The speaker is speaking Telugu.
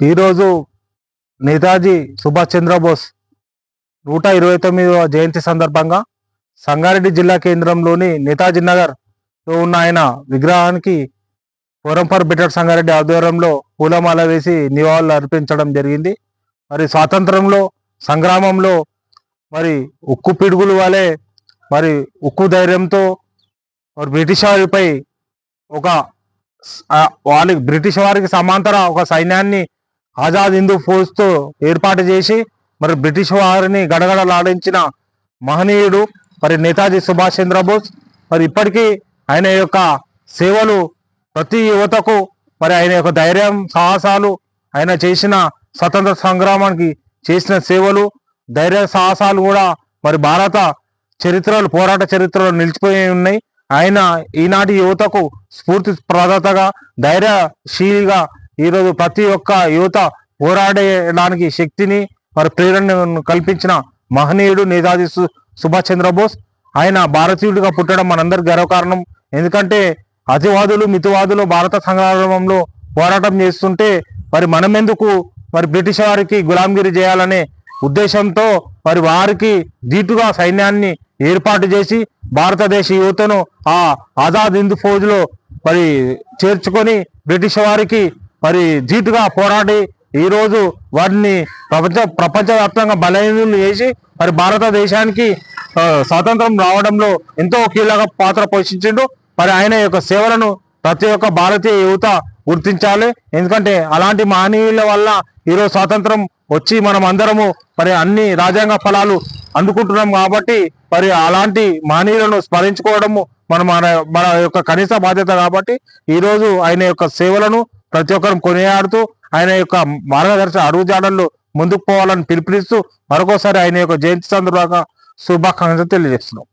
ఈరోజు నేతాజీ సుభాష్ చంద్రబోస్ నూట ఇరవై తొమ్మిదవ జయంతి సందర్భంగా సంగారెడ్డి జిల్లా కేంద్రంలోని నేతాజీ నగర్లో ఉన్న ఆయన విగ్రహానికి ఫోరం ఫర్ బెటర్ సంగారెడ్డి ఆధ్వర్యంలో పూలమాల వేసి నివాళులు అర్పించడం జరిగింది. మరి స్వాతంత్రంలో సంగ్రామంలో మరి ఉక్కు పిడుగులు వలె మరి ఉక్కు ధైర్యంతో మరి బ్రిటిష్ వారిపై ఒక వాళ్ళకి బ్రిటిష్ వారికి సమాంతర ఒక సైన్యాన్ని ఆజాద్ హిందూ ఫోర్స్తో ఏర్పాటు చేసి మరి బ్రిటిష్ వారిని గడగడలాడించిన మహనీయుడు మరి నేతాజీ సుభాష్ చంద్రబోస్. మరి ఇప్పటికీ ఆయన యొక్క సేవలు ప్రతి యువతకు మరి ఆయన యొక్క ధైర్యం సాహసాలు ఆయన చేసిన స్వతంత్ర సంగ్రామానికి చేసిన సేవలు ధైర్య సాహసాలు కూడా మరి భారత చరిత్రలు పోరాట చరిత్రలో నిలిచిపోయి ఉన్నాయి. ఆయన ఈనాటి యువతకు స్ఫూర్తి ప్రదాతగా ధైర్యశీలిగా ఈరోజు ప్రతి ఒక్క యువత పోరాడడానికి శక్తిని మరి ప్రేరణను కల్పించిన మహనీయుడు నేతాజీ సు- సుభాష్ చంద్రబోస్. ఆయన భారతీయుడిగా పుట్టడం మనందరి గర్వకారణం. ఎందుకంటే అతివాదులు మితివాదులు భారత సంగ్రామంలో పోరాటం చేస్తుంటే మరి మనమెందుకు మరి బ్రిటిష్ వారికి గులాంగిరి చేయాలనే ఉద్దేశంతో మరి వారికి దీటుగా సైన్యాన్ని ఏర్పాటు చేసి భారతదేశ యువతను ఆ ఆజాద్ హింద్ ఫౌజ్లో మరి చేర్చుకొని బ్రిటిష్ వారికి మరి జీటుగా పోరాడి ఈరోజు వారిని ప్రపంచ ప్రపంచవ్యాప్తంగా బలహీనులు చేసి మరి భారతదేశానికి స్వాతంత్రం రావడంలో ఎంతో కీలక పాత్ర పోషించిండు. మరి ఆయన యొక్క సేవలను ప్రతి ఒక్క భారతీయ యువత గుర్తించాలి. ఎందుకంటే అలాంటి మహనీయుల వల్ల ఈరోజు స్వాతంత్రం వచ్చి మనం అందరము మరి అన్ని రాజ్యాంగ ఫలాలు అందుకుంటున్నాం కాబట్టి మరి అలాంటి మహనీయులను స్మరించుకోవడము మన మన మన యొక్క కనీస బాధ్యత కాబట్టి ఈ రోజు ఆయన యొక్క సేవలను ప్రతి ఒక్కరు కొనియాడుతూ ఆయన యొక్క మార్గదర్శక అడుగుజాడల్లో ముందుకు పోవాలని పిలుపునిస్తూ మరొకసారి ఆయన యొక్క జయంతి సందర్భంగా శుభాకాంక్షలు తెలియజేస్తున్నాం.